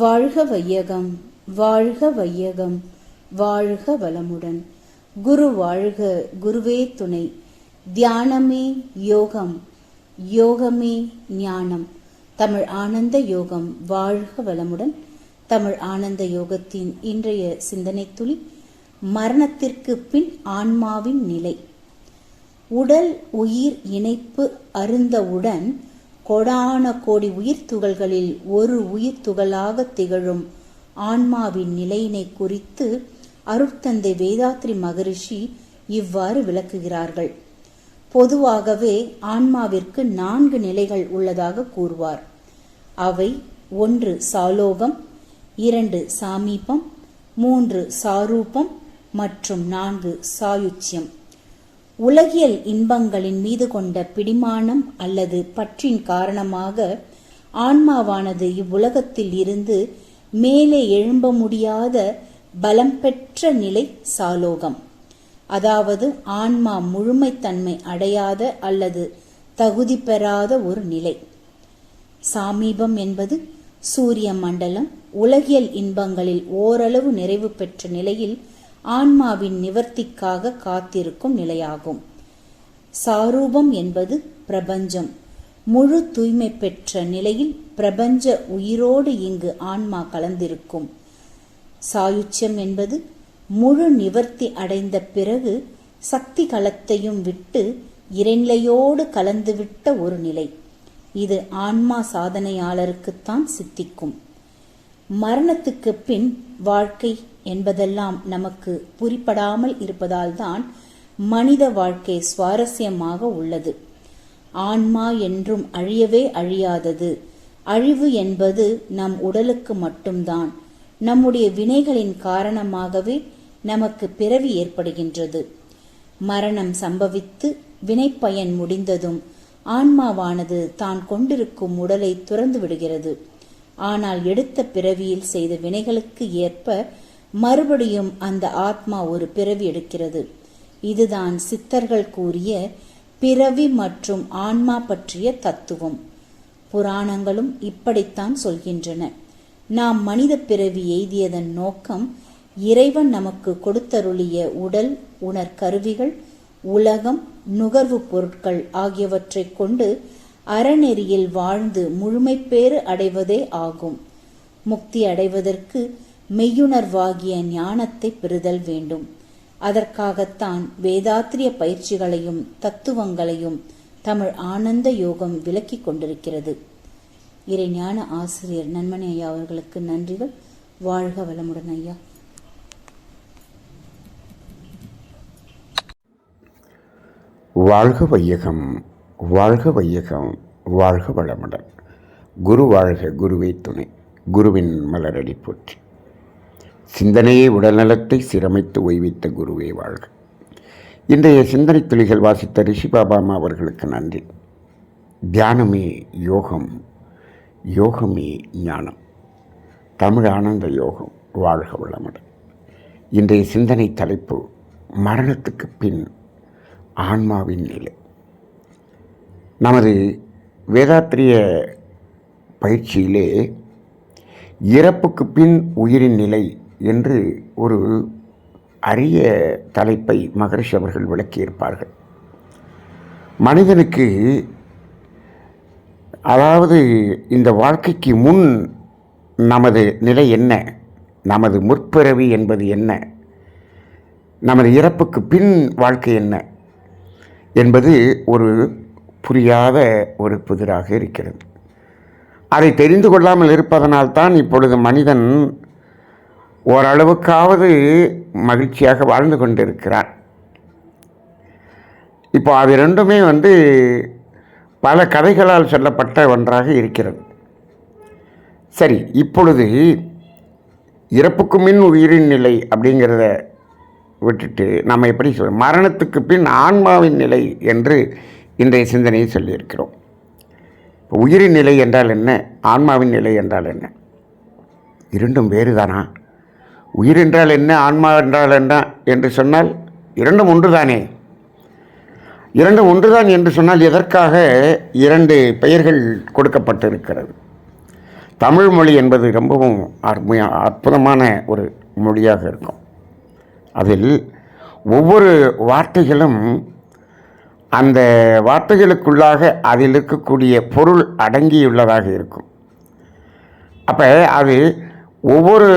வாழ்க வையகம் வாழ்க வையகம் வாழ்க வளமுடன். குரு வாழ்க குருவே துணை. தியானமே யோகம் யோகமே ஞானம். தமிழ் ஆனந்த யோகம் வாழ்க வளமுடன். தமிழ் ஆனந்த யோகத்தின் இன்றைய சிந்தனை துளி மரணத்திற்கு பின் ஆன்மாவின் நிலை. உடல் உயிர் இணைப்பு அருந்தவுடன் கொடான கோடி உயிர் துகள்களில் ஒரு உயிர் துகளாக திகழும் ஆன்மாவின் நிலையினை குறித்து அருட்தந்தை வேதாத்ரி மகரிஷி இவ்வாறு விளக்குகிறார்கள். பொதுவாகவே ஆன்மாவிற்கு நான்கு நிலைகள் உள்ளதாக கூறுவார். அவை ஒன்று சாலோகம் இரண்டு சாமீபம் மூன்று சாரூபம் மற்றும் நான்கு சாயுச்சியம். உலகியல் இன்பங்களின் மீது கொண்ட பிடிமானம் அல்லது பற்றின் காரணமாக ஆன்மாவானது இவ்வுலகத்தில் இருந்து மேலே எழும்ப முடியாத பலம் பெற்ற நிலை சாலோகம். அதாவது ஆன்மா முழுமைத்தன்மை அடையாத அல்லது தகுதி பெறாத ஒரு நிலை. சாமீபம் என்பது சூரிய மண்டலம் உலகியல் இன்பங்களில் ஓரளவு நிறைவு பெற்ற நிலையில் ஆன்மாவின் நிவர்த்திக்காக காத்திருக்கும் நிலையாகும். சாரூபம் என்பது பிரபஞ்சம். முழு தூய்மை பெற்ற நிலையில் பிரபஞ்ச உயிரோடு இங்கு ஆன்மா கலந்திருக்கும். சாயுச்சியம் என்பது முழு நிவர்த்தி அடைந்த பிறகு சக்தி களத்தையும் விட்டு இறைநிலையோடு கலந்துவிட்ட ஒரு நிலை. இது ஆன்மா சாதனையாளருக்குத்தான் சித்திக்கும். மரணத்துக்கு பின் வாழ்க்கை என்பதெல்லாம் நமக்கு புரிப்படாமல் இருப்பதால்தான் மனித வாழ்க்கை சுவாரஸ்யமாக உள்ளது. ஆன்மா என்றும் அழியவே அழியாதது. அழிவு என்பது நம் உடலுக்கு மட்டும்தான். நம்முடைய வினைகளின் காரணமாகவே நமக்கு பிறவி ஏற்படுகின்றது. மரணம் சம்பவித்து வினைப்பயன் முடிந்ததும் ஆன்மாவானது தான் கொண்டிருக்கும் உடலை துறந்து விடுகிறது. ஆனால் எடுத்த பிறவியில் செய்த வினைகளுக்கு ஏற்ப மறுபடியும் அந்த ஆத்மா ஒரு பிறவி எடுக்கிறது. இதுதான் சித்தர்கள் கூறிய பிறவி மற்றும் ஆன்மா பற்றிய தத்துவம். புராணங்களும் இப்படித்தான் சொல்கின்றன. நாம் மனித பிறவி எய்தியதன் நோக்கம் இறைவன் நமக்கு கொடுத்தருளிய உடல் உணர் கருவிகள் உலகம் நுகர்வு பொருட்கள் ஆகியவற்றை கொண்டு அறநெறியில் வாழ்ந்து முழுமைப்பேறு அடைவதே ஆகும். முக்தி அடைவதற்கு மெய்யுணர்வாகிய ஞானத்தை பெறுதல் வேண்டும். அதற்காகத்தான் வேதாத்திரிய பயிற்சிகளையும் தத்துவங்களையும் தமிழ் ஆனந்த யோகம் விளக்கிக் கொண்டிருக்கிறது. இறைஞான ஆசிரியர் நன்மணி ஐயா அவர்களுக்கு நன்றிகள். வாழ்க வளமுடன் ஐயா. வாழ்க வையகம் வாழ்க வையகம் வாழ்க வளமுடன். குரு வாழ்க குருவே துணை. குருவின் மலரடி போற்றி. சிந்தனையே உடல்நலத்தை சிரமைத்து ஓய்வித்த குருவே வாழ்க. இன்றைய சிந்தனை துளிகள் வாசித்த ரிஷி பாபாமா அவர்களுக்கு நன்றி. தியானமே யோகம் யோகமே ஞானம். தமிழ் ஆனந்த யோகம் வாழ்க வளமுடன். இன்றைய சிந்தனை தலைப்பு மரணத்துக்கு பின் ஆன்மாவின் நிலை. நமது வேதாத்திரிய பயிற்சியிலே இறப்புக்கு பின் உயிரின் நிலை என்று ஒரு அரிய தலைப்பை மகரிஷி அவர்கள் விளக்கியிருப்பார்கள். மனிதனுக்கு அதாவது இந்த வாழ்க்கைக்கு முன் நமது நிலை என்ன? நமது முற்பிறவி என்பது என்ன? நமது இறப்புக்கு பின் வாழ்க்கை என்ன? என்பது ஒரு புரியாத ஒரு புதிராக இருக்கிறது. அதை தெரிந்து கொள்ளாமல் இருப்பதனால்தான் இப்பொழுது மனிதன் ஓரளவுக்காவது மகிழ்ச்சியாக வாழ்ந்து கொண்டிருக்கிறார். இப்போ அது ரெண்டுமே வந்து பல கதைகளால் சொல்லப்பட்ட ஒன்றாக இருக்கிறது. சரி இப்பொழுது இறப்புக்கு மின் உயிரின் நிலை அப்படிங்கிறத விட்டுட்டு நம்ம எப்படி சொல்ல மரணத்துக்கு பின் ஆன்மாவின் நிலை என்று இன்றைய சிந்தனையை சொல்லியிருக்கிறோம். உயிரின் நிலை என்றால் என்ன? ஆன்மாவின் நிலை என்றால் என்ன? இரண்டும் வேறு தானா உயிர் என்றால் என்ன ஆன்மா என்றால் என்ன என்று சொன்னால் இரண்டும் ஒன்றுதானே? இரண்டும் ஒன்றுதான் என்று சொன்னால் எதற்காக இரண்டு பெயர்கள் கொடுக்கப்பட்டிருக்கிறது? தமிழ் மொழி என்பது ரொம்பவும் அருமையா அற்புதமான ஒரு மொழியாக இருக்கும். அதில் ஒவ்வொரு வார்த்தைகளும் அந்த வார்த்தைகளுக்குள்ளாக அதில் இருக்கக்கூடிய பொருள் அடங்கியுள்ளதாக இருக்கும். அப்போ அது ஒவ்வொரு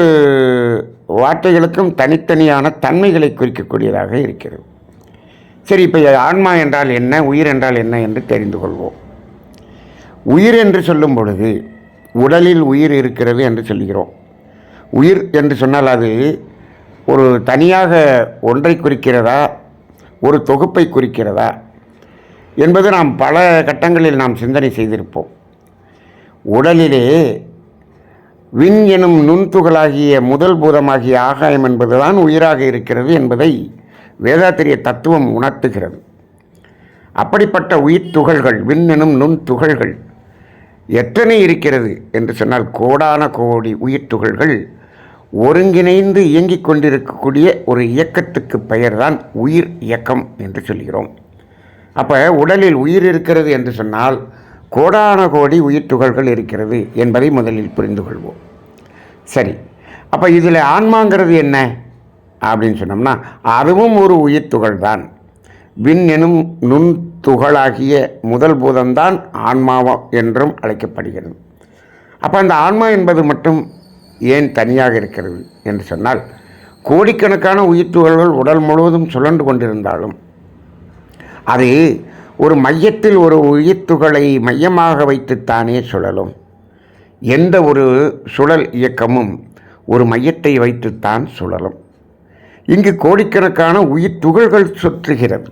வார்த்தைகளுக்கும் தனித்தனியான தன்மைகளை குறிக்கக்கூடியதாக இருக்கிறது. சரி இப்போ ஆன்மா என்றால் என்ன உயிர் என்றால் என்ன என்று தெரிந்து கொள்வோம். உயிர் என்று சொல்லும் பொழுது உடலில் உயிர் இருக்கிறது என்று சொல்கிறோம். உயிர் என்று சொன்னால் அது ஒரு தனியாக ஒன்றை குறிக்கிறதா ஒரு தொகுப்பை குறிக்கிறதா என்பது நாம் பல கட்டங்களில் நாம் சிந்தனை செய்திருப்போம். உடலிலே விண் எனும் நுண்துகளாகிய முதல் பூதமாகிய ஆகாயம் என்பதுதான் உயிராக இருக்கிறது என்பதை வேதாத்திரிய தத்துவம் உணர்த்துகிறது. அப்படிப்பட்ட உயிர் துகள்கள் விண் எனும் நுண்துகள்கள் எத்தனை இருக்கிறது என்று சொன்னால் கோடான கோடி உயிர் துகள்கள் ஒருங்கிணைந்து இயங்கிக் கொண்டிருக்கக்கூடிய ஒரு இயக்கத்துக்கு பெயர்தான் உயிர் இயக்கம் என்று சொல்கிறோம். அப்போ உடலில் உயிர் இருக்கிறது என்று சொன்னால் கோடான கோடி உயிர் துகள்கள் இருக்கிறது என்பதை முதலில் புரிந்து கொள்வோம் சரி அப்போ இதில் ஆன்மாங்கிறது என்ன? அப்படின்னு சொன்னோம்னா அதுவும் ஒரு உயிர் துகள் தான் விண் எனும் நுண் துகளாகிய முதல் பூதம்தான் ஆன்மாவா என்றும் அழைக்கப்படுகிறது. அப்போ அந்த ஆன்மா என்பது மட்டும் ஏன் தனியாக இருக்கிறது என்று சொன்னால் கோடிக்கணக்கான உயிர் துகள்கள் உடல் முழுவதும் சுழன்று கொண்டிருந்தாலும் அது ஒரு மையத்தில் ஒரு உயிர் துகளை மையமாக வைத்துத்தானே சுழலும். எந்த ஒரு சுழல் இயக்கமும் ஒரு மையத்தை வைத்துத்தான் சுழலும். இங்கு கோடிக்கணக்கான உயிர் துகள்கள் சுற்றுகிறது.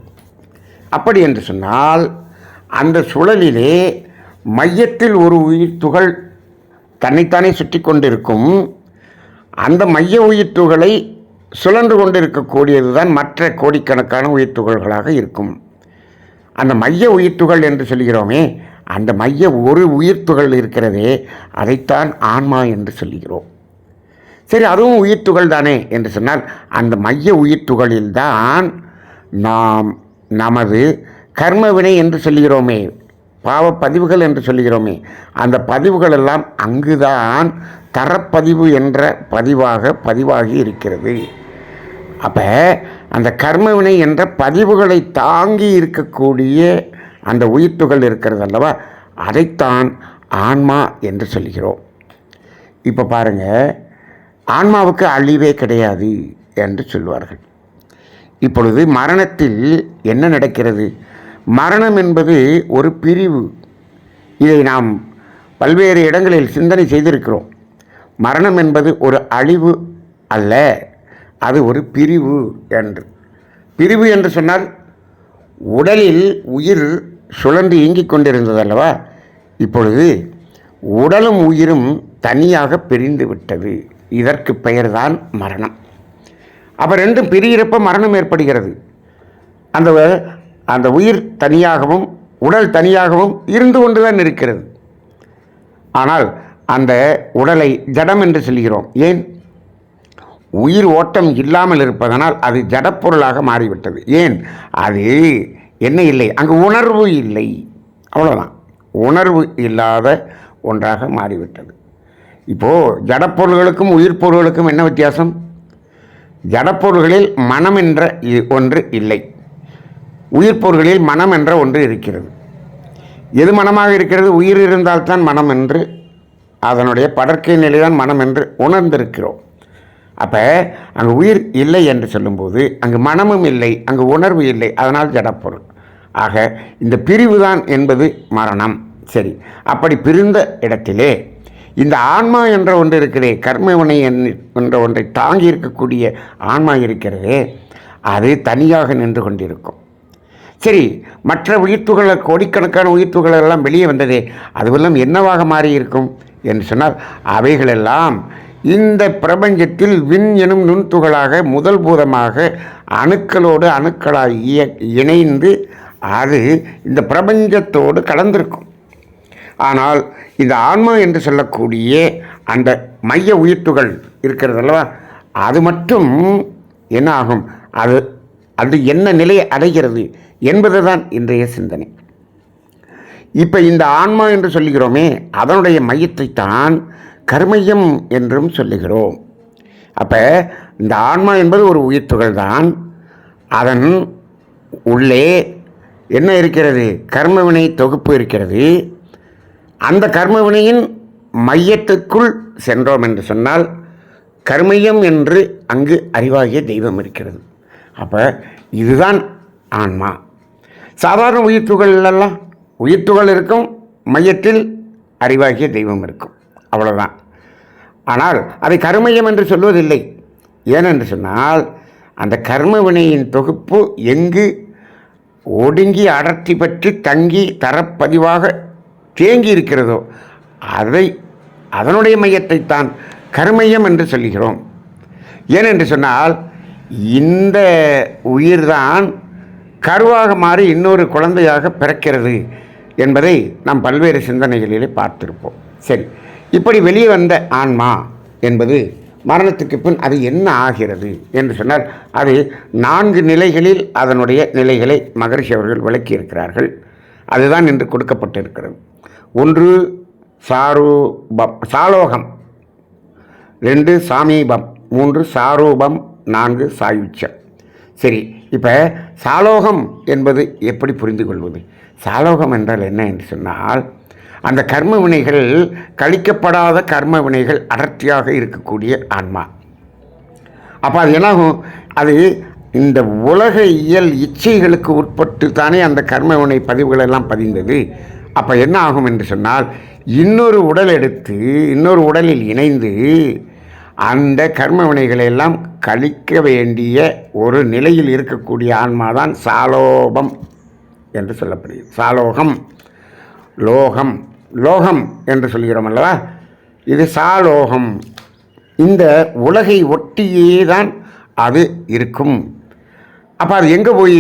அப்படி என்று சொன்னால் அந்த சுழலிலே மையத்தில் ஒரு உயிர் துகள் தன்னைத்தானே சுற்றி கொண்டிருக்கும். அந்த மைய உயிர் துகளை சுழன்று கொண்டிருக்கக்கூடியது தான் மற்ற கோடிக்கணக்கான உயிர் துகள்களாக இருக்கும். அந்த மைய உயிர்த்துகள் என்று சொல்கிறோமே அந்த மைய ஒரு உயிர்த்துகள் இருக்கிறதே அதைத்தான் ஆன்மா என்று சொல்கிறோம். சரி அதுவும் உயிர்த்துகள் தானே என்று சொன்னால் அந்த மைய உயிர்த்துகளில்தான் நாம் நமது கர்மவினை என்று சொல்கிறோமே பாவ பதிவுகள் என்று சொல்கிறோமே அந்த பதிவுகள் எல்லாம் அங்குதான் தரப்பதிவு என்ற பதிவாக பதிவாகி இருக்கிறது. அப்போ அந்த கர்மவினை என்ற பதிவுகளை தாங்கி இருக்கக்கூடிய அந்த உயிர்த்துகள் இருக்கிறது அல்லவா அதைத்தான் ஆன்மா என்று சொல்கிறோம். இப்போ பாருங்கள் ஆன்மாவுக்கு அழிவே கிடையாது என்று சொல்வார்கள். இப்பொழுது மரணத்தில் என்ன நடக்கிறது? மரணம் என்பது ஒரு பிரிவு. இதை நாம் பல்வேறு இடங்களில் சிந்தனை செய்திருக்கிறோம். மரணம் என்பது ஒரு அழிவு அல்ல. அது ஒரு பிரிவு என்று. பிரிவு என்று சொன்னால் உடலில் உயிர் சுழன்று இயங்கிக் கொண்டிருந்தது அல்லவா இப்பொழுது உடலும் உயிரும் தனியாக பிரிந்து விட்டது. இதற்கு பெயர்தான் மரணம். அப்போ ரெண்டும் பிரியிறப்ப மரணம் ஏற்படுகிறது. அந்த அந்த உயிர் தனியாகவும் உடல் தனியாகவும் இருந்து கொண்டு தான் இருக்கிறது. ஆனால் அந்த உடலை ஜடம் என்று சொல்கிறோம். ஏன்? உயிர் ஓட்டம் இல்லாமல் இருப்பதனால் அது ஜடப்பொருளாக மாறிவிட்டது. ஏன்? அது என்ன இல்லை? அங்கு உணர்வு இல்லை. அவ்வளோதான் உணர்வு இல்லாத ஒன்றாக மாறிவிட்டது. இப்போது ஜடப்பொருள்களுக்கும் உயிர் பொருள்களுக்கும் என்ன வித்தியாசம்? ஜடப்பொருள்களில் மனம் என்ற இ- ஒன்று இல்லை. உயிர் பொருள்களில் மனம் என்ற ஒன்று இருக்கிறது. எது மனமாக இருக்கிறது? உயிர் இருந்தால்தான் மனம் என்று அதனுடைய படற்கை நிலைதான் மனம் என்று உணர்ந்திருக்கிறோம். அப்போ அங்கே உயிர் இல்லை என்று சொல்லும்போது அங்கு மனமும் இல்லை அங்கு உணர்வு இல்லை அதனால் ஜடப்பொருள். ஆக இந்த பிரிவு தான் என்பது மரணம். சரி அப்படி பிரிந்த இடத்திலே இந்த ஆன்மா என்ற ஒன்று இருக்கிறதே கர்மவினை என்- என்ற ஒன்றை தாங்கி இருக்கக்கூடிய ஆன்மா இருக்கிறதே அது தனியாக நின்று கொண்டிருக்கும். சரி மற்ற உயிர்த்துகளை கோடிக்கணக்கான உயிர்த்துகள் எல்லாம் வெளியே வந்ததே அதுவெல்லாம் என்னவாக மாறியிருக்கும்? என்று சொன்னால் அவைகளெல்லாம் இந்த பிரபஞ்சத்தில் விண் எனும் நுண்துகளாக முதல் பூதமாக அணுக்களோடு அணுக்களாக இய- இணைந்து அது இந்த பிரபஞ்சத்தோடு கலந்திருக்கும். ஆனால் இந்த ஆன்மா என்று சொல்லக்கூடிய அந்த மைய உயிர்த்துகள் இருக்கிறதல்லவா? அது மட்டும் என்ன ஆகும்? அது அது என்ன நிலையை அடைகிறது என்பது தான் இன்றைய சிந்தனை. இப்போ இந்த ஆன்மா என்று சொல்லுகிறோமே அதனுடைய மையத்தை தான் கர்மையம் என்றும் சொல்லுகிறோம். அப்போ இந்த ஆன்மா என்பது ஒரு உயிர்த்துகள் தான் அதன் உள்ளே என்ன இருக்கிறது? கர்மவினை தொகுப்பு இருக்கிறது. அந்த கர்மவினையின் மையத்துக்குள் சென்றோம் என்று சொன்னால் கர்மயம் என்று அங்கு அறிவாகிய தெய்வம் இருக்கிறது. அப்போ இதுதான் ஆன்மா. சாதாரண உயிர்த்துகள் உயிர் உயிர்த்துகள் இருக்கும் மையத்தில் அறிவாகிய தெய்வம் இருக்கும். அவ்வளோதான் ஆனால் அதை கர்மயம் என்று சொல்வதில்லை. ஏனென்று சொன்னால் அந்த கர்ம வினையின் தொகுப்பு எங்கு ஒடுங்கி அடர்த்தி பற்றி தங்கி தரப்பதிவாக தேங்கி இருக்கிறதோ அதை அதனுடைய மையத்தைத்தான் கர்மயம் என்று சொல்லுகிறோம். ஏனென்று சொன்னால் இந்த உயிர்தான் கருவாக மாறி இன்னொரு குழந்தையாக பிறக்கிறது என்பதை நாம் பல்வேறு சிந்தனைகளிலே பார்த்திருப்போம். சரி இப்படி வெளியே வந்த ஆன்மா என்பது மரணத்துக்கு பின் அது என்ன ஆகிறது என்று சொன்னால் அது நான்கு நிலைகளில் அதனுடைய நிலைகளை மகரிஷி அவர்கள் விளக்கியிருக்கிறார்கள். அதுதான் இன்று கொடுக்கப்பட்டிருக்கிறது. ஒன்று சாரூபம் சாலோகம். ரெண்டு சாமீபம். மூன்று சாரூபம். நான்கு சாயுச்சம். சரி இப்போ சாலோகம் என்பது எப்படி புரிந்து கொள்வது சாலோகம் என்றால் என்ன என்று சொன்னால் அந்த கர்ம வினைகள் கழிக்கப்படாத கர்ம வினைகள் அடர்த்தியாக இருக்கக்கூடிய ஆன்மா. அப்போ அது என்னாகும்? அது இந்த உலக இயல் இச்சைகளுக்கு உட்பட்டு தானே அந்த கர்மவினை பதிவுகள் எல்லாம் பதிந்தது. அப்போ என்ன ஆகும் என்று சொன்னால் இன்னொரு உடல் எடுத்து இன்னொரு உடலில் இணைந்து அந்த கர்ம வினைகளை எல்லாம் கழிக்க வேண்டிய ஒரு நிலையில் இருக்கக்கூடிய ஆன்மாதான் சாலோபம் என்று சொல்லப்படுகிறது. சாலோகம் லோகம் லோகம் என்று சொல்கிறோம் அல்லவா? இது சாலோகம். இந்த உலகை ஒட்டியே தான் அது இருக்கும். அப்போ அது எங்கே போய்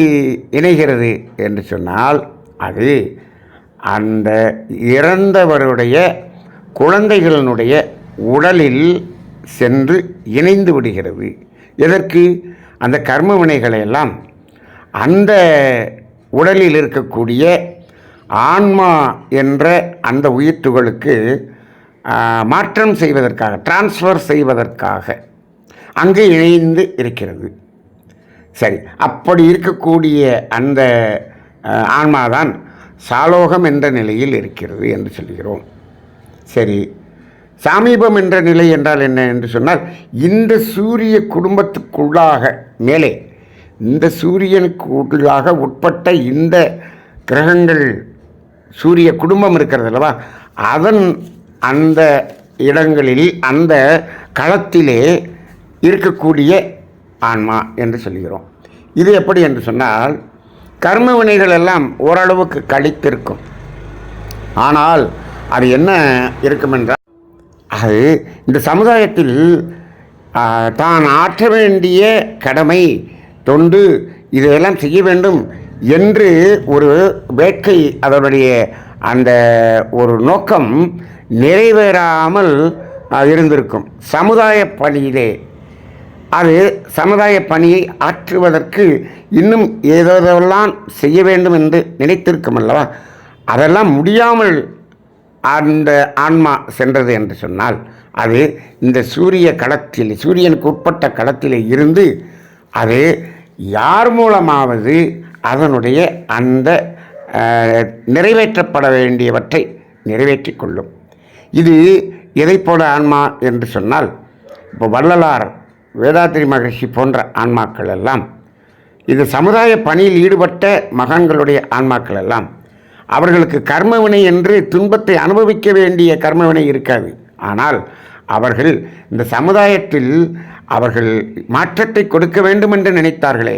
இணைகிறது என்று சொன்னால் அது அந்த இறந்தவருடைய குழந்தைகளினுடைய உடலில் சென்று இணைந்து விடுகிறது. எதற்கு? அந்த கர்ம வினைகளை எல்லாம் அந்த உடலில் இருக்கக்கூடிய ஆன்மா என்ற அந்த உயிர்த்துகளுக்கு துகளுக்கு மாற்றம் செய்வதற்காக டிரான்ஸ்ஃபர் செய்வதற்காக அங்கு இணைந்து இருக்கிறது. சரி அப்படி இருக்கக்கூடிய அந்த ஆன்மாதான் சாலோகம் என்ற நிலையில் இருக்கிறது என்று சொல்கிறோம். சரி சாமீபம் என்ற நிலை என்றால் என்ன என்று சொன்னால் இந்த சூரிய குடும்பத்துக்குள்ளாக மேலே இந்த சூரியனுக்கு உள்ளாக உட்பட்ட இந்த கிரகங்கள் சூரிய குடும்பம் இருக்கிறது அல்லவா? அதன் அந்த இடங்களில் அந்த களத்திலே இருக்கக்கூடிய ஆன்மா என்று சொல்கிறோம். இது எப்படி என்று சொன்னால் கர்ம வினைகள் எல்லாம் ஓரளவுக்கு கழித்திருக்கும். ஆனால் அது என்ன இருக்கும் என்றால் அது இந்த சமுதாயத்தில் தான் ஆற்ற வேண்டிய கடமை தொண்டு இதையெல்லாம் செய்ய வேண்டும் என்று ஒரு வேட்கை அதனுடைய அந்த ஒரு நோக்கம் நிறைவேறாமல் இருந்திருக்கும். சமுதாய பணியிலே. அது சமுதாய பணியை ஆற்றுவதற்கு இன்னும் ஏதோதெல்லாம் செய்ய வேண்டும் என்று நினைத்திருக்கும் அல்லவா? அதெல்லாம் முடியாமல் அந்த ஆன்மா சென்றது என்று சொன்னால் அது இந்த சூரிய களத்தில் சூரியனுக்கு உட்பட்ட களத்தில் இருந்து அது யார் மூலமாவது அதனுடைய அந்த நிறைவேற்றப்பட வேண்டியவற்றை நிறைவேற்றிக் கொள்ளும். இது எதை போல ஆன்மா என்று சொன்னால் இப்போ வள்ளலார் வேதாத்திரி மகர்ஷி போன்ற ஆன்மாக்கள் எல்லாம் இது சமுதாய பணியில் ஈடுபட்ட மகான்களுடைய ஆன்மாக்கள் எல்லாம் அவர்களுக்கு கர்மவினை என்று துன்பத்தை அனுபவிக்க வேண்டிய கர்மவினை இருக்காது. ஆனால் அவர்கள் இந்த சமுதாயத்தில் அவர்கள் மாற்றத்தை கொடுக்க வேண்டும் என்று நினைத்தார்களே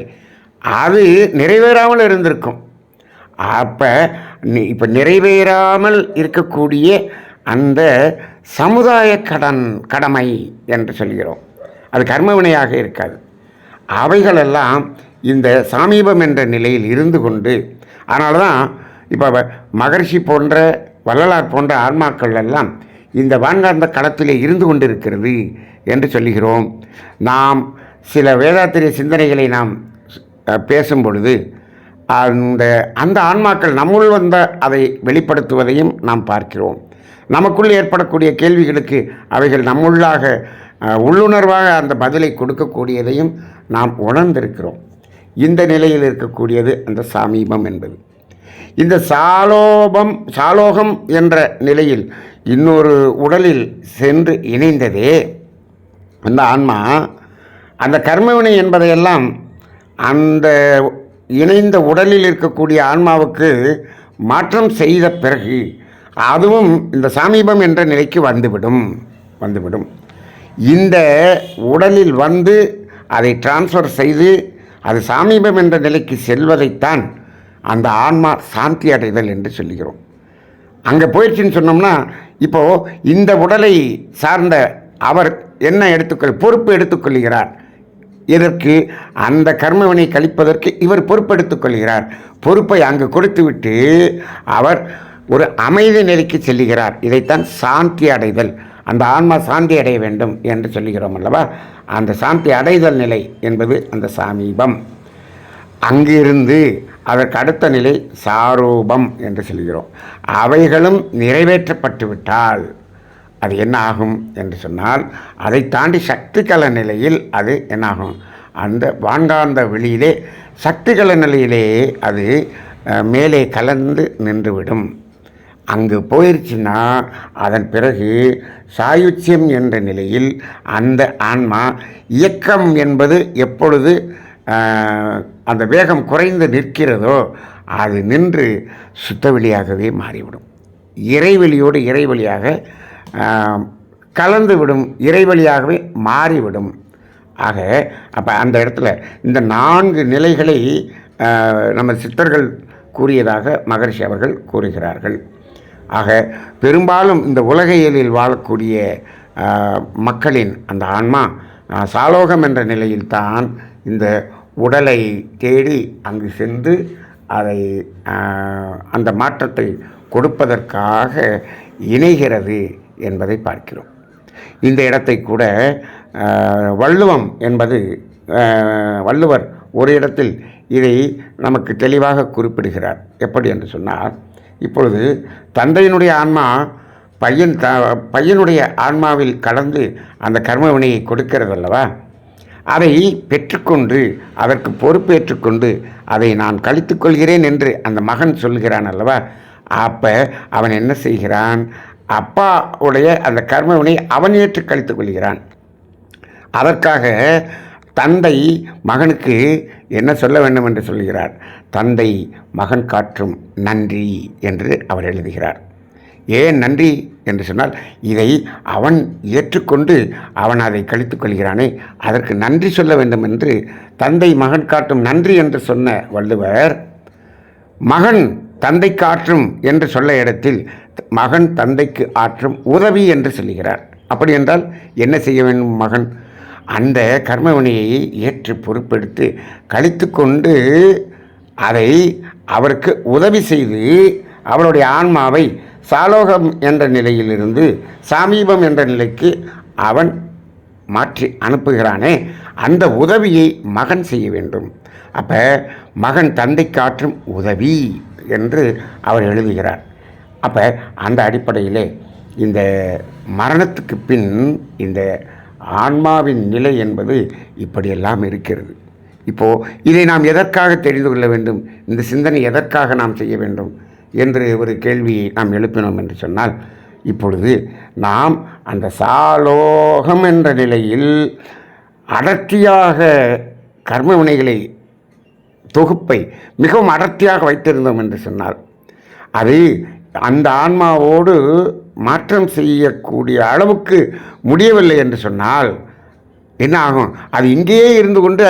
அது நிறைவேறாமல் இருந்திருக்கும். அப்போ இப்போ நிறைவேறாமல் இருக்கக்கூடிய அந்த சமுதாய கடன் கடமை என்று சொல்கிறோம். அது கர்மவினையாக இருக்காது. அவைகளெல்லாம் இந்த சாமீபம் என்ற நிலையில் இருந்து கொண்டு அதனால தான் இப்போ மகர்ஷி போன்ற வள்ளலார் போன்ற ஆன்மாக்கள் எல்லாம் இந்த வான்காந்த களத்திலே இருந்து கொண்டிருக்கிறது என்று சொல்லுகிறோம். நாம் சில வேதாத்திரிய சிந்தனைகளை நாம் பேசும் பொழுது அந்த அந்த ஆன்மாக்கள் நம்முள் வந்த அதை வெளிப்படுத்துவதையும் நாம் பார்க்கிறோம். நமக்குள் ஏற்படக்கூடிய கேள்விகளுக்கு அவைகள் நம்முள்ளாக உள்ளுணர்வாக அந்த பதிலை கொடுக்கக்கூடியதையும் நாம் உணர்ந்திருக்கிறோம். இந்த நிலையில் இருக்கக்கூடியது அந்த சாமீபம் என்பது. இந்த சாலோபம் சாலோகம் என்ற நிலையில் இன்னொரு உடலில் சென்று இணைந்ததே அந்த ஆன்மா அந்த கர்மவினை என்பதையெல்லாம் அந்த இணைந்த உடலில் இருக்கக்கூடிய ஆன்மாவுக்கு மாற்றம் செய்த பிறகு அதுவும் இந்த சாமீபம் என்ற நிலைக்கு வந்துவிடும் வந்துவிடும். இந்த உடலில் வந்து அதை டிரான்ஸ்ஃபர் செய்து அது சாமீபம் என்ற நிலைக்கு செல்வதைத்தான் அந்த ஆன்மா சாந்தி அடைதல் என்று சொல்லுகிறோம். அங்கே போயிடுச்சுன்னு சொன்னோம்னா இப்போது இந்த உடலை சார்ந்த அவர் என்ன எடுத்துக்கொள் பொறுப்பு எடுத்துக்கொள்கிறார். இதற்கு அந்த கர்மவினை கழிப்பதற்கு இவர் பொறுப்பெடுத்துக் கொள்கிறார். பொறுப்பை அங்கு கொடுத்துவிட்டு அவர் ஒரு அமைதி நிலைக்கு செல்லுகிறார். இதைத்தான் சாந்தி அடைதல். அந்த ஆன்மா சாந்தி அடைய வேண்டும் என்று சொல்லுகிறோம் அல்லவா? அந்த சாந்தி அடைதல் நிலை என்பது அந்த சாமீபம். அங்கிருந்து அதற்கு அடுத்த நிலை சாரூபம் என்று சொல்கிறோம் அவைகளும் நிறைவேற்றப்பட்டு விட்டால் அது என்ன ஆகும் என்று சொன்னால் அதை தாண்டி சக்திகல நிலையில் அது என்னாகும்? அந்த வான்காந்த வெளியிலே சக்திகல நிலையிலே அது மேலே கலந்து நின்றுவிடும். அங்கு போயிருச்சுன்னா அதன் பிறகு சாயுச்சியம் என்ற நிலையில் அந்த ஆன்மா இயக்கம் என்பது எப்பொழுது அந்த வேகம் குறைந்து நிற்கிறதோ அது நின்று சுத்தவெளியாகவே மாறிவிடும். இறைவெளியோடு இறைவெளியாக கலந்து விடும் இறைவெளியாகவே மாறிவிடும். ஆக அப்போ அந்த இடத்துல இந்த நான்கு நிலைகளை நம்ம சித்தர்கள் கூறியதாக மகர்ஷி அவர்கள் கூறுகிறார்கள். ஆக பெரும்பாலும் இந்த உலக இயலில் வாழக்கூடிய மக்களின் அந்த ஆன்மா சாலோகம் என்ற நிலையில்தான் இந்த உடலை தேடி அங்கு சென்று அதை அந்த மாற்றத்தை கொடுப்பதற்காக இணைகிறது. என்பதை பார்க்கிறோம். இந்த இடத்தை கூட வள்ளுவம் என்பது வள்ளுவர் ஒரு இடத்தில் இதை நமக்கு தெளிவாக குறிப்பிடுகிறார். எப்படி என்று சொன்னால் இப்பொழுது தந்தையினுடைய ஆன்மா பையன் த பையனுடைய ஆன்மாவில் கலந்து அந்த கர்ம வினையை கொடுக்கிறது அல்லவா அதை பெற்றுக்கொண்டு அதற்கு பொறுப்பேற்றுக்கொண்டு அதை நான் கழித்துக்கொள்கிறேன் என்று அந்த மகன் சொல்கிறான் அல்லவா? அப்போ அவன் என்ன செய்கிறான்? அப்பாவுடைய அந்த கர்மவினை அவன் ஏற்று கழித்துக் கொள்கிறான். அதற்காக தந்தை மகனுக்கு என்ன சொல்ல வேண்டும் என்று சொல்கிறார். தந்தை மகன் காற்றும் நன்றி என்று அவர் எழுதுகிறார். ஏன் நன்றி என்று சொன்னால் இதை அவன் ஏற்றுக்கொண்டு அவன் அதை கழித்துக் கொள்கிறானே அதற்கு நன்றி சொல்ல வேண்டும் என்று தந்தை மகன் காட்டும் நன்றி என்று சொன்ன வள்ளுவர் மகன் தந்தைக்கு ஆற்றும் என்று சொல்ல இடத்தில் மகன் தந்தைக்கு ஆற்றும் உதவி என்று சொல்லுகிறார். அப்படி என்றால் என்ன செய்ய வேண்டும் மகன்? அந்த கர்மவினையை ஏற்று பொறுப்பெடுத்து கழித்து கொண்டு அதை அவருக்கு உதவி செய்து அவருடைய ஆன்மாவை சாலோகம் என்ற நிலையிலிருந்து சாமீபம் என்ற நிலைக்கு அவன் மாற்றி அனுப்புகிறானே அந்த உதவியை மகன் செய்ய வேண்டும். அப்போ மகன் தந்தை காற்றும் உதவி. என்று அவர் எழுதுகிறார். அப்போ அந்த அடிப்படையிலே இந்த மரணத்துக்கு பின் இந்த ஆன்மாவின் நிலை என்பது இப்படியெல்லாம் இருக்கிறது. இப்போது இதை நாம் எதற்காக தெரிந்து கொள்ள வேண்டும்? இந்த சிந்தனை எதற்காக நாம் செய்ய வேண்டும்? என்று ஒரு கேள்வியை நாம் எழுப்பினோம் என்று சொன்னால் இப்பொழுது நாம் அந்த சாலோகம் என்ற நிலையில் அடர்த்தியாக கர்ம வினைகளை தொகுப்பை மிகவும் அடர்த்தியாக வைத்திருந்தோம் என்று சொன்னார். அது அந்த ஆன்மாவோடு மாற்றம் செய்யக்கூடிய அளவுக்கு முடியவில்லை என்று சொன்னால் என்ன ஆகும்? அது இங்கேயே இருந்து கொண்டு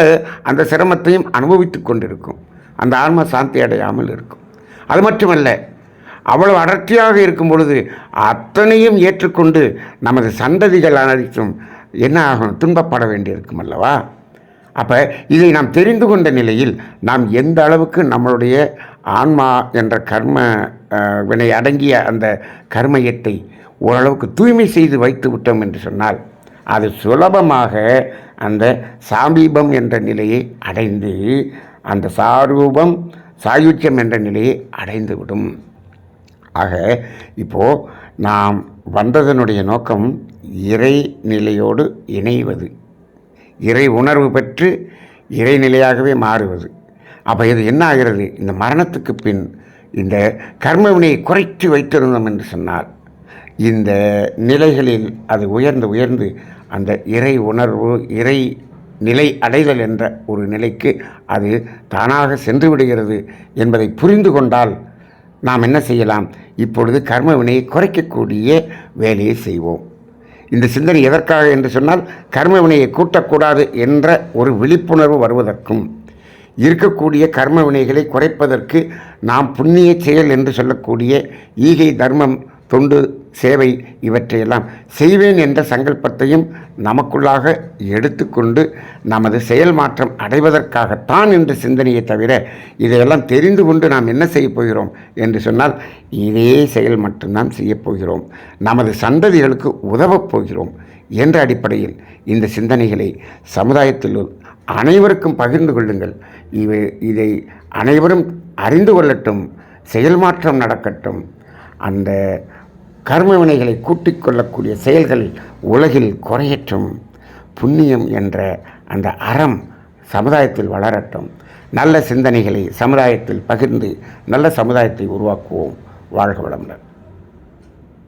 அந்த சிரமத்தையும் அனுபவித்து கொண்டிருக்கும். அந்த ஆன்மா சாந்தி அடையாமல் இருக்கும். அது மட்டுமல்ல அவ்வளவு அடர்த்தியாக இருக்கும் பொழுது அத்தனையும் ஏற்றுக்கொண்டு நமது சந்ததிகள் அனைத்தும் என்ன ஆகும்? துன்பப்பட வேண்டியிருக்கும் அல்லவா? அப்போ இதை நாம் தெரிந்து கொண்ட நிலையில் நாம் எந்த அளவுக்கு நம்மளுடைய ஆன்மா என்ற கர்ம வினை அடங்கிய அந்த கர்மயத்தை ஓரளவுக்கு தூய்மை செய்து வைத்து விட்டோம் என்று சொன்னால் அது சுலபமாக அந்த சாமீபம் என்ற நிலையை அடைந்து அந்த சாரூபம் சாயுஜ்யம் என்ற நிலையை அடைந்துவிடும் ஆக இப்போது நாம் வந்ததனுடைய நோக்கம் இறை நிலையோடு இணைவது. இறை உணர்வு பெற்று இறைநிலையாகவே மாறுவது. அப்போ இது என்ன ஆகிறது இந்த மரணத்துக்கு பின் இந்த கர்மவினையை குறைத்து வைத்திருந்தோம் என்று சொன்னால் இந்த நிலைகளில் அது உயர்ந்து உயர்ந்து அந்த இறை உணர்வு இறை நிலை அடைதல் என்ற ஒரு நிலைக்கு அது தானாக சென்று விடுகிறது என்பதை புரிந்து கொண்டால் நாம் என்ன செய்யலாம்? இப்பொழுது கர்மவினையை குறைக்கக்கூடிய வேலையை செய்வோம். இந்த சிந்தனை எதற்காக என்று சொன்னால் கர்ம வினையை கூட்டக்கூடாது என்ற ஒரு விழிப்புணர்வு வருவதற்கும் இருக்கக்கூடிய கர்ம வினைகளை குறைப்பதற்கு நாம் புண்ணிய செயல் என்று சொல்லக்கூடிய ஈகை தர்மம் தொண்டு சேவை இவற்றையெல்லாம் செய்வேன் என்ற சங்கல்பத்தையும் நமக்குள்ளாக எடுத்துக்கொண்டு நமது செயல் மாற்றம் அடைவதற்காகத்தான் என்ற சிந்தனையை தவிர இதையெல்லாம் தெரிந்து கொண்டு நாம் என்ன செய்யப் போகிறோம் என்று சொன்னால் இதே செயல் மட்டும்தான் செய்யப்போகிறோம் நமது சந்ததிகளுக்கு உதவப் போகிறோம் என்ற அடிப்படையில் இந்த சிந்தனைகளை சமுதாயத்தில் அனைவருக்கும் பகிர்ந்து கொள்ளுங்கள். இவை இதை அனைவரும் அறிந்து கொள்ளட்டும் செயல் மாற்றம் நடக்கட்டும். அந்த கர்மவினைகளை கூட்டிக் கொள்ளக்கூடிய செயல்கள் உலகில் குறையற்றும் புண்ணியம் என்ற அந்த அறம் சமுதாயத்தில் வளரட்டும். நல்ல சிந்தனைகளை சமுதாயத்தில் பகிர்ந்து நல்ல சமுதாயத்தை உருவாக்குவோம். வாழ்க வளமுடன்.